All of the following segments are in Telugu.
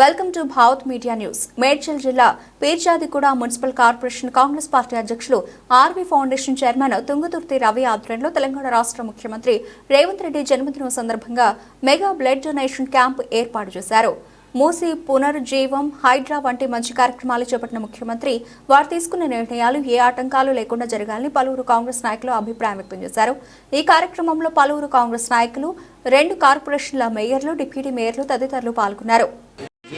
Welcome to Bhavath media news. Medchal జిల్లా Peerzadiguda municipal corporation Congress party అధ్యక్షులు R V foundation chairman Tungaturthi Ravi ఆధ్వర్యంలో తెలంగాణ రాష్ట్ర ముఖ్యమంత్రి రేవంత్ రెడ్డి జన్మదినం సందర్భంగా మెగా బ్లడ్ డొనేషన్ క్యాంప్ ఏర్పాటు చేశారు. మూసి పునరుజ్జీవం హైడ్రా వంటి మంచి కార్యక్రమాలు చేపట్టిన ముఖ్యమంత్రి వారు తీసుకున్న నిర్ణయాలు ఏ ఆటంకాలు లేకుండా జరగాలని పలువురు కాంగ్రెస్ నాయకులు అభిప్రాయం వ్యక్తం చేశారు. ఈ కార్యక్రమంలో పలువురు కాంగ్రెస్ నాయకులు రెండు కార్పొరేషన్ల మేయర్లు డిప్యూటీ మేయర్లు తదితరులు పాల్గొన్నారు.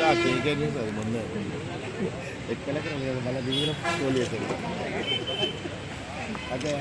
ఆ కేక్ ఏం మళ్ళీ దిగిన ఫోన్ చేసేది. అదే.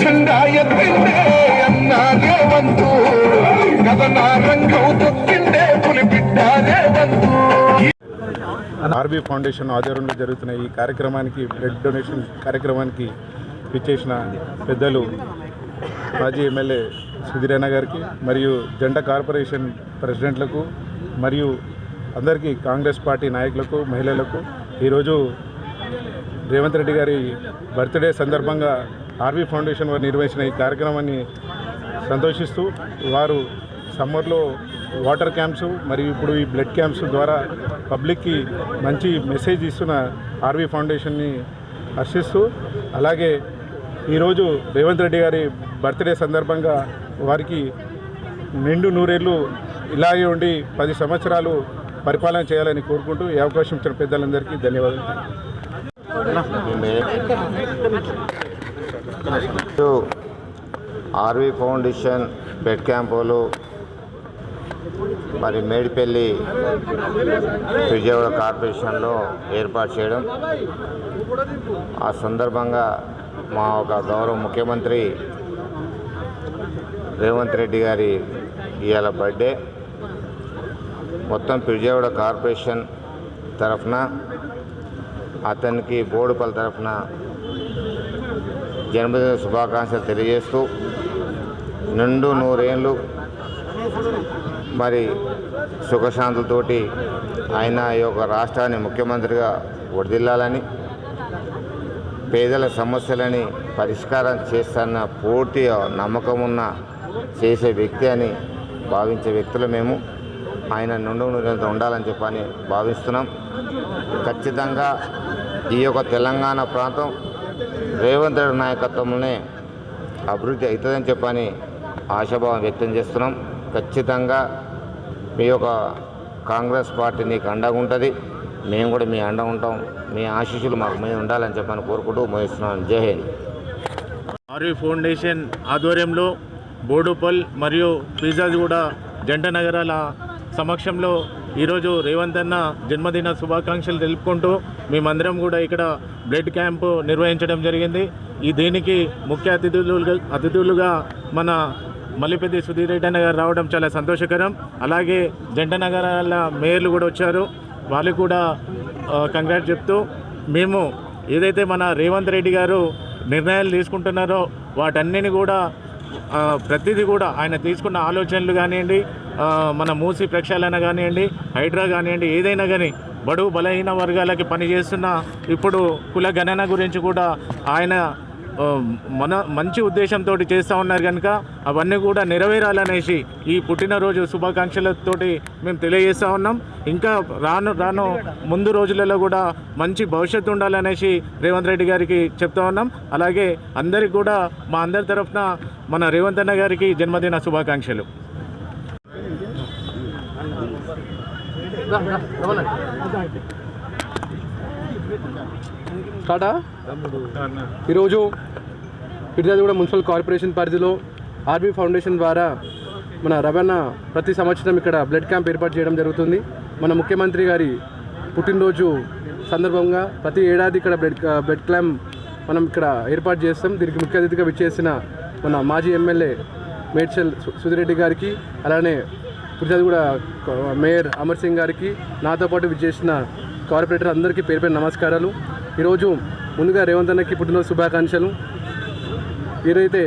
జెండా ఎత్తిండే అన్నారే వంతు కథనా రంగం తొక్కిండే పులి బిడ్డ రేవంతు. ఆర్బీ ఫౌండేషన్ ఆధ్వర్యంలో జరుగుతున్న ఈ కార్యక్రమానికి బ్లడ్ డొనేషన్ కార్యక్రమానికి పిచ్చేసిన పెద్దలు మాజీ ఎమ్మెల్యే సుధీరన్న గారికి మరియు జెండా కార్పొరేషన్ ప్రెసిడెంట్లకు మరియు అందరికీ కాంగ్రెస్ పార్టీ నాయకులకు మహిళలకు. ఈరోజు రేవంత్ రెడ్డి గారి బర్త్డే సందర్భంగా ఆర్బీ ఫౌండేషన్ వారు నిర్వహించిన ఈ కార్యక్రమాన్ని సంతోషిస్తూ వారు సమ్మర్లో వాటర్ క్యాంప్స్ మరియు ఇప్పుడు ఈ బ్లడ్ క్యాంప్స్ ద్వారా పబ్లిక్కి మంచి మెసేజ్ ఇస్తున్న ఆర్వీ ఫౌండేషన్ని హర్షిస్తూ అలాగే ఈరోజు రేవంత్ రెడ్డి గారి బర్త్డే సందర్భంగా వారికి నిండు నూరేళ్ళు ఇలాగే ఉండి పది సంవత్సరాలు పరిపాలన చేయాలని కోరుకుంటూ ఈ అవకాశం ఇచ్చిన పెద్దలందరికీ ధన్యవాదాలు. ఆర్వీ ఫౌండేషన్ బెడ్ క్యాంపులు మరి మేడిపల్లి విజయవాడ కార్పొరేషన్లో ఏర్పాటు చేయడం. ఆ సందర్భంగా మా ఒక గౌరవ ముఖ్యమంత్రి రేవంత్ రెడ్డి గారి ఇవాళ బర్త్డే. మొత్తం విజయవాడ కార్పొరేషన్ తరఫున అతనికి బోడుపల్లి తరఫున జన్మదిన శుభాకాంక్షలు తెలియజేస్తూ నిండు నూరేళ్ళు మరి సుఖశాంతులతోటి ఆయన ఈ యొక్క రాష్ట్రాన్ని ముఖ్యమంత్రిగా వడిదిల్లాలని పేదల సమస్యలని పరిష్కారం చేస్తాన్న పూర్తి నమ్మకం ఉన్న చేసే వ్యక్తి అని భావించే వ్యక్తులు మేము. ఆయన నుండు నిరంతరం ఉండాలని చెప్పని భావిస్తున్నాం. ఖచ్చితంగా ఈ యొక్క తెలంగాణ ప్రాంతం రేవంత్ రెడ్డి నాయకత్వంలోనే అభివృద్ధి అవుతుందని చెప్పని ఆశాభావం వ్యక్తం చేస్తున్నాం. ఖచ్చితంగా మీ యొక్క కాంగ్రెస్ పార్టీ నీకు అండగా ఉంటుంది. మేము కూడా మీ అండ ఉంటాం. మీ ఆశీస్సులు మాకు మీద ఉండాలని చెప్పని కోరుకుంటూ మోహిస్తున్నాను జై హింద్. ఆర్వి ఫౌండేషన్ ఆధ్వర్యంలో బోడుపల్ మరియు పిజ్జాది కూడా జంట నగరాల సమక్షంలో ఈరోజు రేవంత్ అన్న జన్మదిన శుభాకాంక్షలు తెలుపుకుంటూ మేమందరం కూడా ఇక్కడ బ్లడ్ క్యాంపు నిర్వహించడం జరిగింది. ఈ దీనికి ముఖ్య అతిథులు అతిథులుగా మన మల్లిపెద్ది సుధీర్ రెడ్డి గారు రావడం చాలా సంతోషకరం. అలాగే జంట నగరాల మేయర్లు కూడా వచ్చారు. వాళ్ళు కూడా కంగ్రాట్ చెప్తూ మేము ఏదైతే మన రేవంత్ రెడ్డి గారు నిర్ణయాలు తీసుకుంటున్నారో వాటన్నిని కూడా ప్రతిదీ కూడా ఆయన తీసుకున్న ఆలోచనలు కానివ్వండి మన మూసి ప్రక్షాళన కానివ్వండి హైడ్రా కానివ్వండి ఏదైనా కానీ బడుగు బలహీన వర్గాలకి పనిచేస్తున్న ఇప్పుడు కుల గణన గురించి కూడా ఆయన మన మంచి ఉద్దేశంతో చేస్తూ ఉన్నారు కనుక అవన్నీ కూడా నెరవేరాలనేసి ఈ పుట్టినరోజు శుభాకాంక్షలతోటి మేము తెలియజేస్తూ ఉన్నాం. ఇంకా రాను రాను ముందు రోజులలో కూడా మంచి భవిష్యత్తు ఉండాలనేసి రేవంత్ రెడ్డి గారికి చెప్తా ఉన్నాం. అలాగే అందరికి కూడా మా అందరి తరఫున మన రేవంత్ అన్న గారికి జన్మదిన శుభాకాంక్షలు. స్టార్టా ఈరోజు ఫిర్యాదుగూడ మున్సిపల్ కార్పొరేషన్ పరిధిలో ఆర్బీ ఫౌండేషన్ ద్వారా మన రవాణా ప్రతి సంవత్సరం ఇక్కడ బ్లడ్ క్యాంప్ ఏర్పాటు చేయడం జరుగుతుంది. మన ముఖ్యమంత్రి గారి పుట్టినరోజు సందర్భంగా ప్రతి ఏడాది ఇక్కడ బ్లడ్ బ్లడ్ క్యాంప్ మనం ఇక్కడ ఏర్పాటు చేస్తాం. దీనికి ముఖ్య అతిథిగా విచ్చేసిన మన మాజీ ఎమ్మెల్యే మేడ్చల్ సుధిరెడ్డి గారికి అలానే ఫిర్యాదుగూడ మేయర్ అమర్ సింగ్ గారికి నాతో పాటు విచ్చేసిన కార్పొరేటర్ అందరికీ పేరు పేరు నమస్కారాలు. ఈరోజు ముందుగా రేవంత్ అన్నకి పుట్టినరోజు శుభాకాంక్షలు. ఏదైతే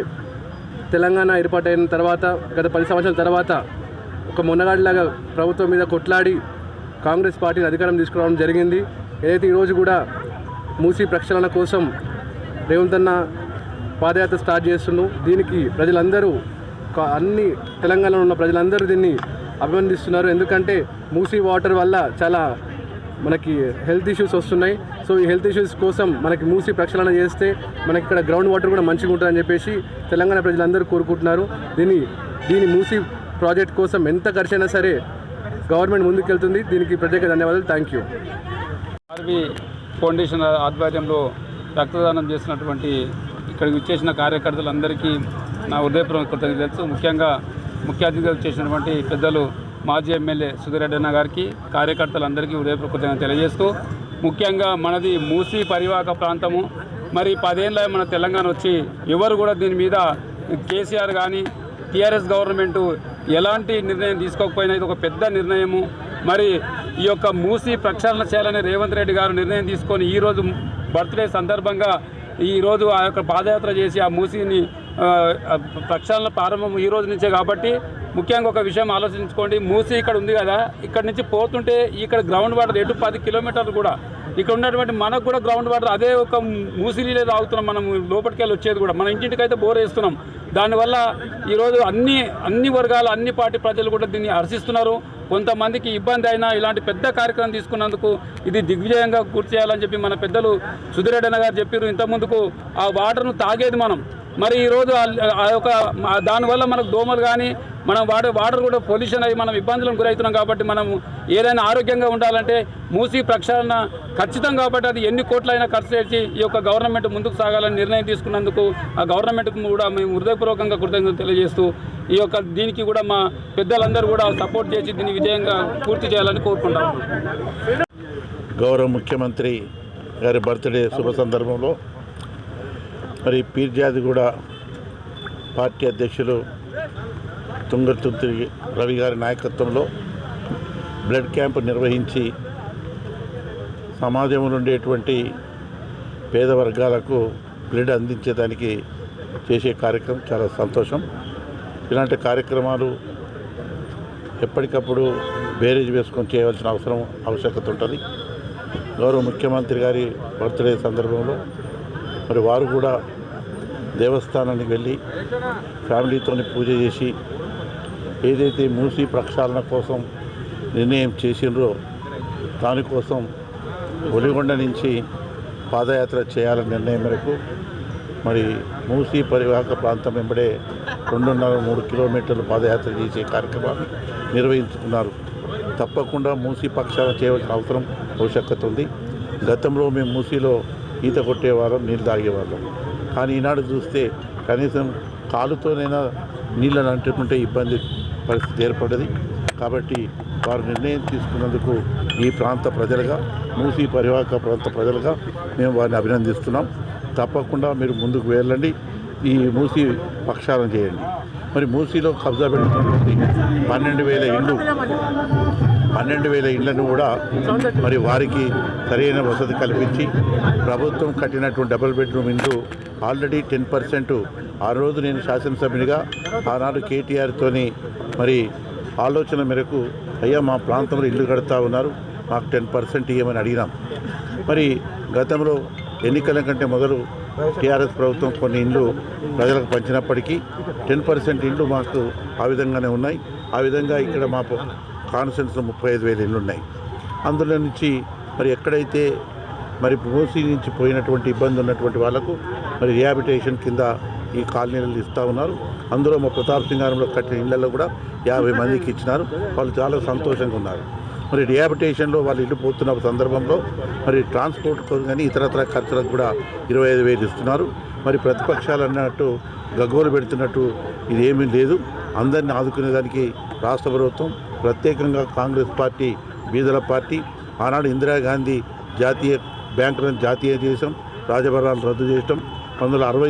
తెలంగాణ ఏర్పాటైన తర్వాత గత పది సంవత్సరాల తర్వాత ఒక మొన్నగాడిలాగా ప్రభుత్వం మీద కొట్లాడి కాంగ్రెస్ పార్టీని అధికారం తీసుకురావడం జరిగింది. ఏదైతే ఈరోజు కూడా మూసీ ప్రక్షాళన కోసం రేవంత్ అన్న పాదయాత్ర స్టార్ట్ చేస్తున్నాం దీనికి ప్రజలందరూ అన్ని తెలంగాణలో ఉన్న ప్రజలందరూ దీన్ని అభినందిస్తున్నారు. ఎందుకంటే మూసీ వాటర్ వల్ల చాలా మనకి హెల్త్ ఇష్యూస్ వస్తున్నాయి. సో ఈ హెల్త్ ఇష్యూస్ కోసం మనకి మూసి ప్రక్షాళన చేస్తే మనకి ఇక్కడ గ్రౌండ్ వాటర్ కూడా మంచిగా ఉంటుందని చెప్పేసి తెలంగాణ ప్రజలందరూ కోరుకుంటున్నారు. దీని దీని మూసి ప్రాజెక్ట్ కోసం ఎంత ఖర్చు అయినా సరే గవర్నమెంట్ ముందుకెళ్తుంది. దీనికి ప్రత్యేక ధన్యవాదాలు. Thank you. ఆర్బీ ఫౌండేషన్ ఆధ్వర్యంలో రక్తదానం చేసినటువంటి ఇక్కడికి వచ్చేసిన కార్యకర్తలందరికీ నా హృదయపూర్వక కృతజ్ఞతలు తెలుసు ముఖ్యంగా ముఖ్య అతిథిగా వచ్చేసినటువంటి పెద్దలు మాజీ ఎమ్మెల్యే సుధిరెడ్డి అన్న గారికి కార్యకర్తలందరికీ హృదయపూర్వక కృతజ్ఞతలు తెలియజేస్తూ ముఖ్యంగా మనది మూసీ పరివాహక ప్రాంతము. మరి పదేళ్ళ మన తెలంగాణ వచ్చి ఎవరు కూడా దీని మీద కేసీఆర్ కానీ టీఆర్ఎస్ గవర్నమెంటు ఎలాంటి నిర్ణయం తీసుకోకపోయినా ఇది ఒక పెద్ద నిర్ణయము. మరి ఈ యొక్క మూసి ప్రక్షాళన చేయాలని రేవంత్ రెడ్డి గారు నిర్ణయం తీసుకొని ఈరోజు బర్త్డే సందర్భంగా ఈరోజు ఆ యొక్క పాదయాత్ర చేసి ఆ మూసిని ప్రక్షాళన ప్రారంభం ఈ రోజు నుంచే కాబట్టి ముఖ్యంగా ఒక విషయం ఆలోచించుకోండి. మూసి ఇక్కడ ఉంది కదా. ఇక్కడ నుంచి పోతుంటే ఇక్కడ గ్రౌండ్ వాటర్ ఎటు పది కిలోమీటర్లు కూడా ఇక్కడ ఉన్నటువంటి మనకు కూడా గ్రౌండ్ వాటర్ అదే ఒక మూసి నీళ్ళే తాగుతున్నాం మనం. లోపలికి వెళ్ళి వచ్చేది కూడా. మన ఇంటింటికి అయితే బోర్ వేస్తున్నాం. దానివల్ల ఈరోజు అన్ని అన్ని వర్గాల అన్ని పార్టీ ప్రజలు కూడా దీన్ని హర్షిస్తున్నారు. కొంతమందికి ఇబ్బంది అయినా ఇలాంటి పెద్ద కార్యక్రమం తీసుకున్నందుకు ఇది దిగ్విజయంగా పూర్తి చేయాలని చెప్పి మన పెద్దలు సుధిరెడ్డి అన్న గారు చెప్పారు ఇంత ముందుకు ఆ వాటర్ను తాగేది మనం. మరి ఈరోజు ఆ- ఆ యొక్క దానివల్ల మనకు దోమలు కానీ మనం వాడే వాటర్ కూడా పొల్యూషన్ అయ్యి మనం ఇబ్బందులకు గురవుతున్నాం కాబట్టి మనం ఏదైనా ఆరోగ్యంగా ఉండాలంటే మూసి ప్రక్షాళన ఖచ్చితం కాబట్టి అది ఎన్ని కోట్లైనా ఖర్చు చేసి ఈ యొక్క గవర్నమెంట్ ముందుకు సాగాలని నిర్ణయం తీసుకున్నందుకు ఆ గవర్నమెంట్కు కూడా మేము హృదయపూర్వకంగా కృతజ్ఞతలు తెలియజేస్తూ ఈ యొక్క దీనికి కూడా మా పెద్దలందరూ కూడా సపోర్ట్ చేసి దీన్ని విజయంగా పూర్తి చేయాలని కోరుకుంటాము గౌరవ ముఖ్యమంత్రి గారి బర్త్డే శుభ సందర్భంలో మరి పీర్జాది కూడా పార్టీ అధ్యక్షులు తుంగతుర్తి రవి గారి నాయకత్వంలో బ్లడ్ క్యాంప్ నిర్వహించి సమాజంలో ఉండేటువంటి పేద వర్గాలకు బ్లడ్ అందించేదానికి చేసే కార్యక్రమం చాలా సంతోషం. ఇలాంటి కార్యక్రమాలు ఎప్పటికప్పుడు బేరేజ్ వేసుకొని చేయవలసిన అవసరం ఆవశ్యకత ఉంటుంది. గౌరవ ముఖ్యమంత్రి గారి బర్త్డే సందర్భంలో మరి వారు కూడా దేవస్థానానికి వెళ్ళి ఫ్యామిలీతో పూజ చేసి ఏదైతే మూసి ప్రక్షాళన కోసం నిర్ణయం చేసిండ్రో దానికోసం ఒలిగొండ నుంచి పాదయాత్ర చేయాలనే నిర్ణయం మేరకు మరి మూసీ పరివాహక ప్రాంతం వెంబడే రెండున్నర మూడు కిలోమీటర్లు పాదయాత్ర చేసే కార్యక్రమాన్ని నిర్వహించుకున్నారు. తప్పకుండా మూసీ పక్షాలు చేయవలసిన అవసరం ఆవశ్యకత ఉంది. గతంలో మేము మూసీలో ఈత కొట్టేవాళ్ళం నీళ్ళు తాగేవాళ్ళం. కానీ ఈనాడు చూస్తే కనీసం కాలుతోనైనా నీళ్ళని అంటుకుంటే ఇబ్బంది పరిస్థితి ఏర్పడ్డది. కాబట్టి వారు నిర్ణయం తీసుకున్నందుకు ఈ ప్రాంత ప్రజలుగా మూసీ పరివాహక ప్రాంత ప్రజలుగా మేము వారిని అభినందిస్తున్నాం. తప్పకుండా మీరు ముందుకు వెళ్ళండి ఈ మూసీ పక్షాలను చేయండి. మరి మూసీలో కబ్జా పెట్టుకున్నటువంటి పన్నెండు వేల ఇండ్లు పన్నెండు వేల ఇళ్ళను కూడా మరి వారికి సరైన వసతి కల్పించి ప్రభుత్వం కట్టినటువంటి డబుల్ బెడ్రూమ్ ఇండ్లు ఆల్రెడీ టెన్ పర్సెంట్ ఆ రోజు నేను శాసనసభ్యునిగా ఆనాడు కేటీఆర్తోని మరి ఆలోచన మేరకు అయ్యా మా ప్రాంతంలో ఇల్లు కడతా ఉన్నారు మాకు టెన్ పర్సెంట్ ఇవ్వమని అడిగినాం. మరి గతంలో ఎన్నికల కంటే మొదలు టీఆర్ఎస్ ప్రభుత్వం కొన్ని ఇండ్లు ప్రజలకు పంచినప్పటికీ టెన్ పర్సెంట్ ఇండ్లు మాకు ఆ విధంగానే ఉన్నాయి. ఆ విధంగా ఇక్కడ మా కాన్స్టెన్స్లో ముప్పై ఐదు వేల ఇళ్ళు ఉన్నాయి అందులో నుంచి మరి ఎక్కడైతే మరి మూసీ నుంచి పోయినటువంటి ఇబ్బంది ఉన్నటువంటి వాళ్ళకు మరి రిహాబిటేషన్ కింద ఈ కాలనీలు ఇస్తూ ఉన్నారు. అందులో మా ప్రతాప్ సింగారంలో కట్టిన ఇళ్ళలో కూడా యాభై మందికి ఇచ్చినారు. వాళ్ళు చాలా సంతోషంగా ఉన్నారు. మరి రిహాబిటేషన్లో వాళ్ళు ఇల్లు పోతున్న సందర్భంలో మరి ట్రాన్స్పోర్ట్ కానీ ఇతరత్ర ఖర్చులకు కూడా ఇరవై ఐదు వేలు ఇస్తున్నారు. మరి ప్రతిపక్షాలు అన్నట్టు గగ్గోలు పెడుతున్నట్టు ఇదేమీ లేదు. అందరిని ఆదుకునేదానికి రాష్ట్ర ప్రభుత్వం ప్రత్యేకంగా కాంగ్రెస్ పార్టీ బీదల పార్టీ ఆనాడు ఇందిరాగాంధీ జాతీయ బ్యాంకులను జాతీయ దేశం రాజభరాలు రద్దు చేయటం పంతొమ్మిది వందల అరవై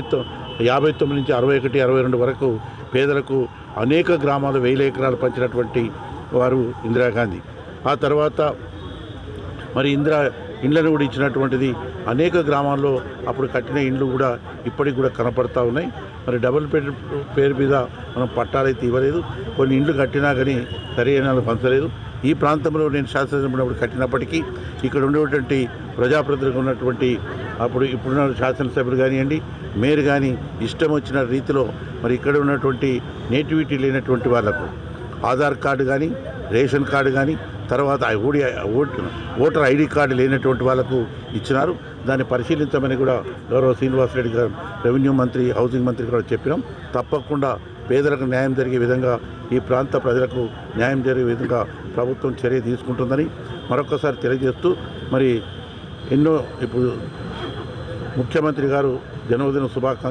యాభై తొమ్మిది నుంచి అరవై ఒకటి అరవై రెండు వరకు పేదలకు అనేక గ్రామాలు వేల ఎకరాలు పంచినటువంటి వారు ఇందిరాగాంధీ. ఆ తర్వాత మరి ఇందిరా ఇండ్లను కూడా ఇచ్చినటువంటిది అనేక గ్రామాల్లో అప్పుడు కట్టిన ఇండ్లు కూడా ఇప్పటికి కూడా కనపడతా ఉన్నాయి. మరి డబుల్ పేరు పేరు మీద మనం పట్టాలైతే ఇవ్వలేదు. కొన్ని ఇండ్లు కట్టినా కానీ సరైన పంచలేదు. ఈ ప్రాంతంలో నేను శాసనసభ్యుడు కట్టినప్పటికీ ఇక్కడ ఉండేటువంటి ప్రజాప్రతినిధులు ఉన్నటువంటి అప్పుడు ఇప్పుడున్న శాసనసభ్యులు కానివ్వండి మేయర్ కానీ ఇష్టం వచ్చిన రీతిలో మరి ఇక్కడ ఉన్నటువంటి నేటివిటీ లేనటువంటి వాళ్ళకు ఆధార్ కార్డు కానీ రేషన్ కార్డు కానీ తర్వాత ఓడి ఓటర్ ఐడి కార్డు లేనటువంటి వాళ్ళకు ఇచ్చినారు. దాన్ని పరిశీలించమని కూడా గౌరవ శ్రీనివాసరెడ్డి గారు రెవెన్యూ మంత్రి హౌసింగ్ మంత్రి కూడా చెప్పినాం. తప్పకుండా పేదలకు న్యాయం జరిగే విధంగా ఈ ప్రాంత ప్రజలకు న్యాయం జరిగే విధంగా ప్రభుత్వం చర్య తీసుకుంటుందని మరొకసారి తెలియజేస్తూ మరి ఎన్నో ఇప్పుడు ముఖ్యమంత్రి గారు జన్మదిన శుభాకాంక్ష